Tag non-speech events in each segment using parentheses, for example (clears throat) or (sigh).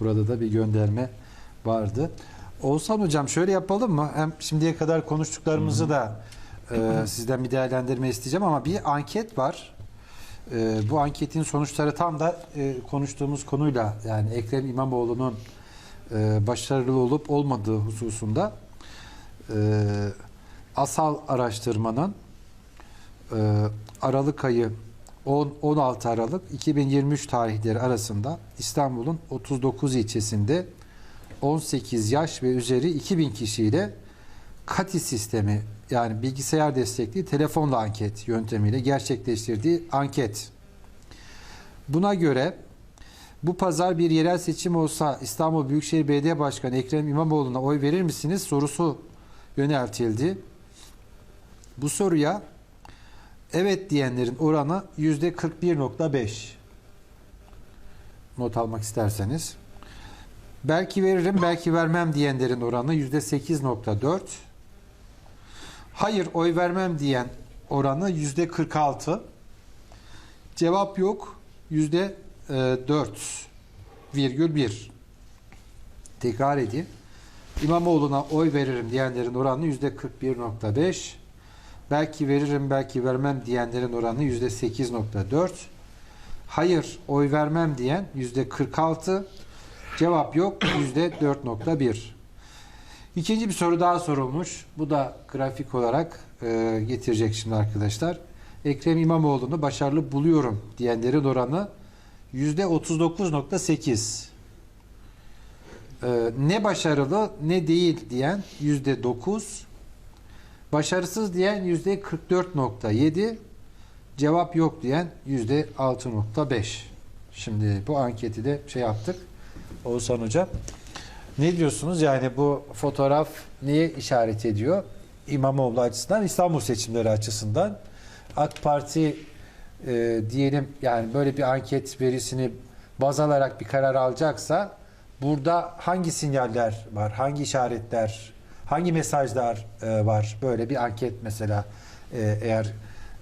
Burada da bir gönderme vardı. Oğuzhan Hocam şöyle yapalım mı? Hem şimdiye kadar konuştuklarımızı da e, (clears throat) sizden bir değerlendirme isteyeceğim ama bir anket var. E, bu anketin sonuçları tam da e, konuştuğumuz konuyla yani Ekrem İmamoğlu'nun e, başarılı olup olmadığı hususunda e, asal araştırmanın e, Aralık ayı 10 16 Aralık 2023 tarihleri arasında İstanbul'un 39 ilçesinde 18 yaş ve üzeri 2000 kişiyle KATİ sistemi yani bilgisayar destekli telefonla anket yöntemiyle gerçekleştirdiği anket. Buna göre bu pazar bir yerel seçim olsa İstanbul Büyükşehir Belediye Başkanı Ekrem İmamoğlu'na oy verir misiniz sorusu yöneltildi. Bu soruya evet diyenlerin oranı yüzde 41.5. Not almak isterseniz. Belki veririm, belki vermem diyenlerin oranı yüzde 8.4. Hayır, oy vermem diyen oranı yüzde 46. Cevap yok. Yüzde e, 4,1. Tekrar edeyim. İmamoğlu'na oy veririm diyenlerin oranı yüzde 41.5. Belki veririm, belki vermem diyenlerin oranı yüzde 8.4. Hayır, oy vermem diyen yüzde 46. Cevap yok, yüzde 4.1. İkinci bir soru daha sorulmuş. Bu da grafik olarak e, getirecek şimdi arkadaşlar. Ekrem İmamoğlu'nu başarılı buluyorum diyenlerin oranı yüzde 39.8. Ee, ne başarılı ne değil diyen yüzde 9. Başarısız diyen yüzde 44.7. Cevap yok diyen yüzde 6.5. Şimdi bu anketi de şey yaptık. Oğuzhan Hocam. Ne diyorsunuz? Yani bu fotoğraf neye işaret ediyor? İmamoğlu açısından, İstanbul seçimleri açısından. AK Parti e, diyelim yani böyle bir anket verisini baz alarak bir karar alacaksa burada hangi sinyaller var, hangi işaretler, hangi mesajlar e, var böyle bir anket mesela e, eğer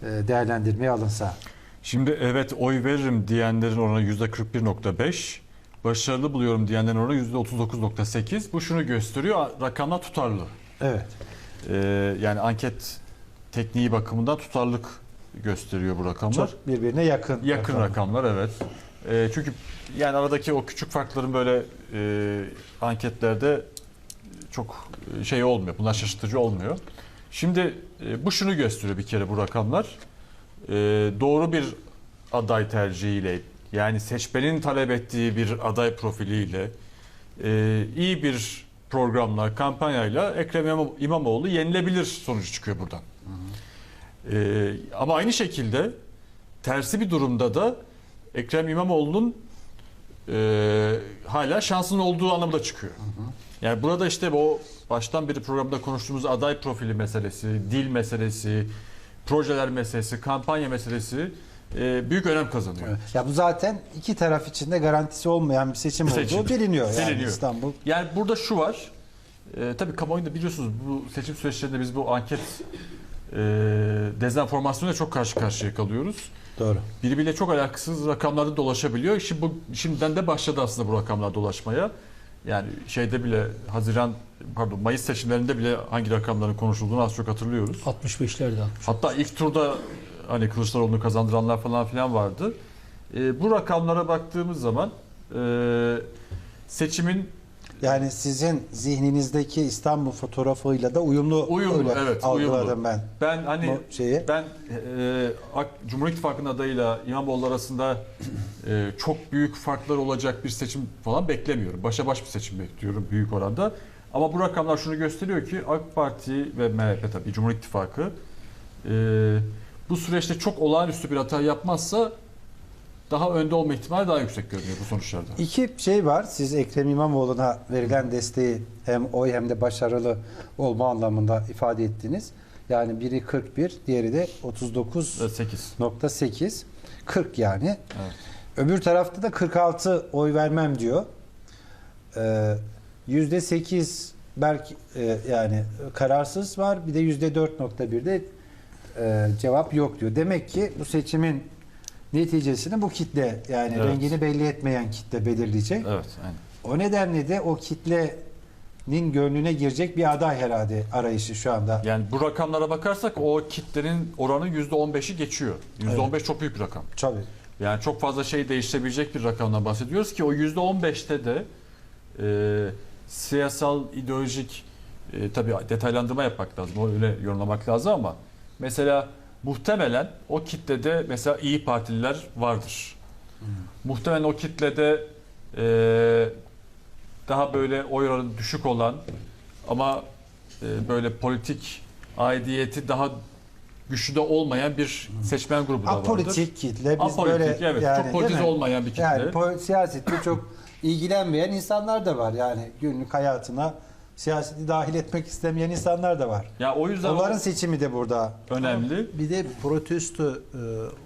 e, değerlendirmeye alınsa. Şimdi evet oy veririm diyenlerin oranı %41.5. Başarılı buluyorum diyenlerin oranı %39.8. Bu şunu gösteriyor. Rakamlar tutarlı. Evet. Ee, yani anket tekniği bakımından tutarlılık gösteriyor bu rakamlar. Çok birbirine yakın. Yakın rakam. rakamlar evet. Ee, çünkü yani aradaki o küçük farkların böyle e, anketlerde çok e, şey olmuyor. Bunlar şaşırtıcı olmuyor. Şimdi e, bu şunu gösteriyor bir kere bu rakamlar. E, doğru bir aday tercihiyle yani seçmenin talep ettiği bir aday profiliyle iyi bir programla, kampanyayla Ekrem İmam- İmamoğlu yenilebilir sonucu çıkıyor buradan. E, ama aynı şekilde tersi bir durumda da Ekrem İmamoğlu'nun e, hala şansının olduğu anlamda çıkıyor. Yani burada işte o baştan beri programda konuştuğumuz aday profili meselesi, dil meselesi, projeler meselesi, kampanya meselesi e, büyük önem kazanıyor. Evet. Ya bu zaten iki taraf için de garantisi olmayan bir seçim, Bir seçim. olduğu biliniyor. Yani Biliniyor. İstanbul Yani burada şu var. E, tabii kamuoyunda biliyorsunuz bu seçim süreçlerinde biz bu anket e, dezenformasyonla çok karşı karşıya kalıyoruz. Doğru. Birbiriyle çok alakasız rakamlarda dolaşabiliyor. Şimdi bu şimdiden de başladı aslında bu rakamlar dolaşmaya. Yani şeyde bile Haziran pardon Mayıs seçimlerinde bile hangi rakamların konuşulduğunu az çok hatırlıyoruz. 65'lerde 60. Hatta ilk turda hani Kılıçdaroğlu'nu kazandıranlar falan filan vardı. E, bu rakamlara baktığımız zaman e, seçimin Yani sizin zihninizdeki İstanbul fotoğrafıyla da uyumlu, Uyumlu, öyle evet, algıladım uyumlu. ben. ben hani Bu şeyi. ben e, Cumhur İttifakı'nın adayıyla İmamoğlu arasında e, çok büyük farklar olacak bir seçim falan beklemiyorum. Başa baş bir seçim bekliyorum büyük oranda. Ama bu rakamlar şunu gösteriyor ki AK Parti ve MHP tabii Cumhur İttifakı e, bu süreçte çok olağanüstü bir hata yapmazsa daha önde olma ihtimali daha yüksek görünüyor bu sonuçlarda. İki şey var. Siz Ekrem İmamoğlu'na verilen desteği hem oy hem de başarılı olma anlamında ifade ettiniz. Yani biri 41, diğeri de 39.8. 8. 40 yani. Evet. Öbür tarafta da 46 oy vermem diyor. Ee, %8 belki e, yani kararsız var. Bir de %4.1'de e, cevap yok diyor. Demek ki bu seçimin neticesini bu kitle yani Evet. rengini belli etmeyen kitle belirleyecek. Evet. aynen. O nedenle de o kitlenin gönlüne girecek bir aday herhalde arayışı şu anda. Yani bu rakamlara bakarsak o kitlenin oranı %15'i geçiyor. %15 çok büyük bir rakam. Tabii. Yani çok fazla şey değiştirebilecek bir rakamdan bahsediyoruz ki o %15'te de e, siyasal, ideolojik e, tabii detaylandırma yapmak lazım. Öyle yorumlamak lazım ama mesela muhtemelen o kitlede mesela iyi Partililer vardır. Muhtemelen o kitlede e, daha böyle oy oranı düşük olan ama e, böyle politik aidiyeti daha güçlü de olmayan bir seçmen grubu da vardır. Apolitik kitle. Biz Apolitik, böyle evet. yani, çok politize olmayan bir kitle. Yani siyasetle çok ilgilenmeyen insanlar da var. Yani günlük hayatına siyaseti dahil etmek istemeyen insanlar da var. ya o yüzden Onların o seçimi de burada. önemli. Bir de protesto e,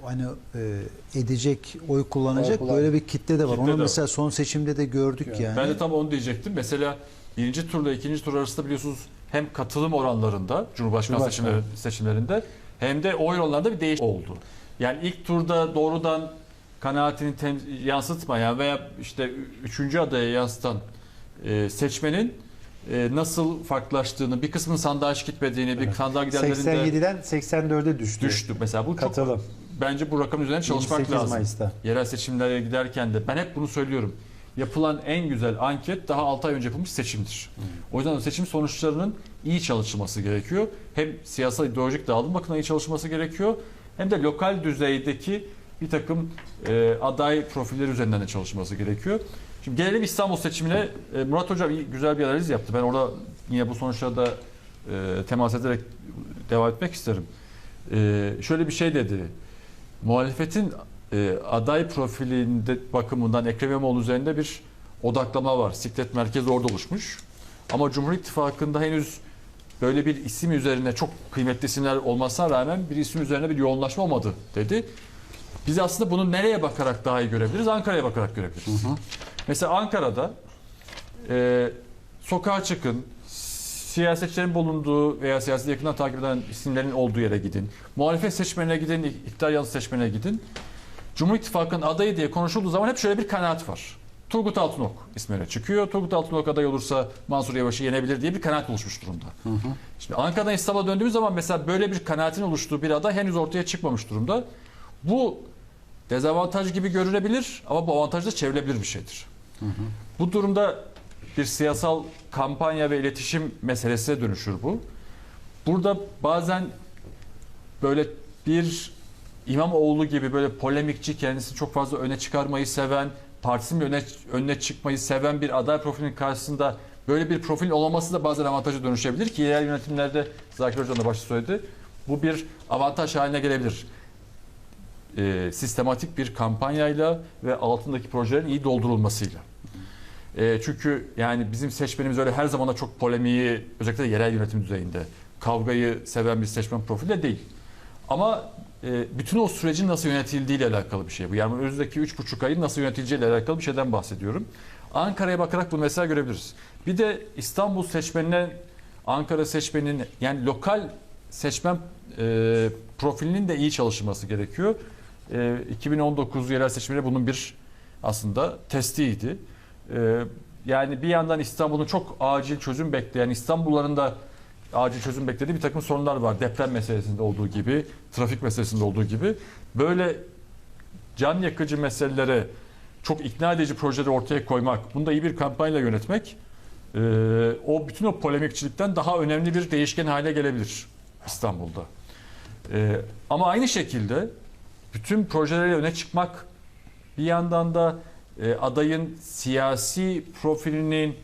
hani e, edecek, oy kullanacak Oy böyle bir kitle de var. Kitle Onu de var. mesela son seçimde de gördük Evet. yani. Ben de tam onu diyecektim. Mesela birinci turla ikinci tur arasında biliyorsunuz hem katılım oranlarında Cumhurbaşkanı Cumhurbaşkanı. seçimleri- seçimlerinde hem de oy oranlarında bir değiş oldu. Yani ilk turda doğrudan kanaatini tem- yansıtmayan veya işte üçüncü adaya yansıtan e, seçmenin e, nasıl farklılaştığını, bir kısmının sandığa hiç gitmediğini, bir sandığa gidenlerin de 87'den 84'e düştü. düştü. Mesela bu çok Katılım. bence bu rakam üzerine çalışmak 28 lazım. Mayıs'ta. Yerel seçimlere giderken de ben hep bunu söylüyorum. Yapılan en güzel anket daha 6 ay önce yapılmış seçimdir. O yüzden o seçim sonuçlarının iyi çalışılması gerekiyor. Hem siyasal ideolojik dağılım bakımından iyi çalışılması gerekiyor. Hem de lokal düzeydeki bir takım e, aday profilleri üzerinden de çalışılması gerekiyor. Şimdi gelelim İstanbul seçimine. E, Murat Hocam iyi, güzel bir analiz yaptı. Ben orada yine bu sonuçlara da e, temas ederek devam etmek isterim. E, şöyle bir şey dedi. Muhalefetin aday profilinde bakımından Ekrem İmamoğlu üzerinde bir odaklama var. Siklet merkezi orada oluşmuş. Ama Cumhur İttifakı'nda henüz böyle bir isim üzerine çok kıymetli isimler olmasına rağmen bir isim üzerine bir yoğunlaşma olmadı dedi. Biz aslında bunu nereye bakarak daha iyi görebiliriz? Ankara'ya bakarak görebiliriz. Mesela Ankara'da e, sokağa çıkın, siyasetçilerin bulunduğu veya siyaseti yakından takip eden isimlerin olduğu yere gidin. Muhalefet seçmenine gidin, iktidar yanlısı seçmenine gidin. Cumhur İttifakı'nın adayı diye konuşulduğu zaman hep şöyle bir kanaat var. Turgut Altınok ismine çıkıyor. Turgut Altınok aday olursa Mansur Yavaş'ı yenebilir diye bir kanaat oluşmuş durumda. Şimdi Ankara'dan İstanbul'a döndüğümüz zaman mesela böyle bir kanaatin oluştuğu bir aday henüz ortaya çıkmamış durumda. Bu dezavantaj gibi görünebilir ama bu avantajla çevrilebilir bir şeydir. Bu durumda bir siyasal kampanya ve iletişim meselesine dönüşür bu. Burada bazen böyle bir İmamoğlu gibi böyle polemikçi kendisini çok fazla öne çıkarmayı seven, partisinin öne, önüne çıkmayı seven bir aday profilinin karşısında böyle bir profil olmaması da bazen avantaja dönüşebilir ki yerel yönetimlerde Zakir Hocam da başta söyledi. Bu bir avantaj haline gelebilir. Ee, sistematik bir kampanyayla ve altındaki projelerin iyi doldurulmasıyla. E, çünkü yani bizim seçmenimiz öyle her zaman da çok polemiği özellikle yerel yönetim düzeyinde kavgayı seven bir seçmen profili de değil. Ama e, bütün o sürecin nasıl yönetildiği ile alakalı bir şey bu. Yani önümüzdeki üç buçuk ayın nasıl yönetileceği ile alakalı bir şeyden bahsediyorum. Ankara'ya bakarak bunu mesela görebiliriz. Bir de İstanbul seçmenine Ankara seçmeninin yani lokal seçmen e, profilinin de iyi çalışılması gerekiyor. E, 2019 yerel seçimleri bunun bir aslında testiydi. Ee, yani bir yandan İstanbul'un çok acil çözüm bekleyen, İstanbulluların da acil çözüm beklediği bir takım sorunlar var. Deprem meselesinde olduğu gibi, trafik meselesinde olduğu gibi. Böyle can yakıcı meselelere çok ikna edici projeleri ortaya koymak, bunu da iyi bir kampanyayla yönetmek e, o bütün o polemikçilikten daha önemli bir değişken hale gelebilir İstanbul'da. Ama aynı şekilde bütün projelerle öne çıkmak bir yandan da e, adayın siyasi profilinin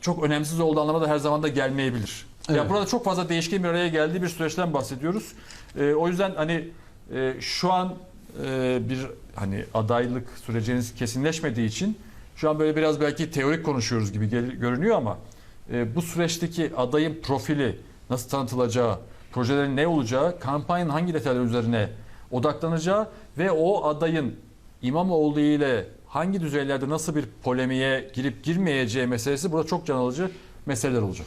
çok önemsiz olduğu anlamına da her zaman da gelmeyebilir. Ya Evet. burada çok fazla değişken bir araya geldiği bir süreçten bahsediyoruz. E, o yüzden hani e, şu an e, bir hani adaylık süreciniz kesinleşmediği için şu an böyle biraz belki teorik konuşuyoruz gibi gel- görünüyor ama e, bu süreçteki adayın profili nasıl tanıtılacağı, projelerin ne olacağı, kampanyanın hangi detaylar üzerine odaklanacağı ve o adayın İmamoğlu ile hangi düzeylerde nasıl bir polemiğe girip girmeyeceği meselesi burada çok can alıcı meseleler olacak.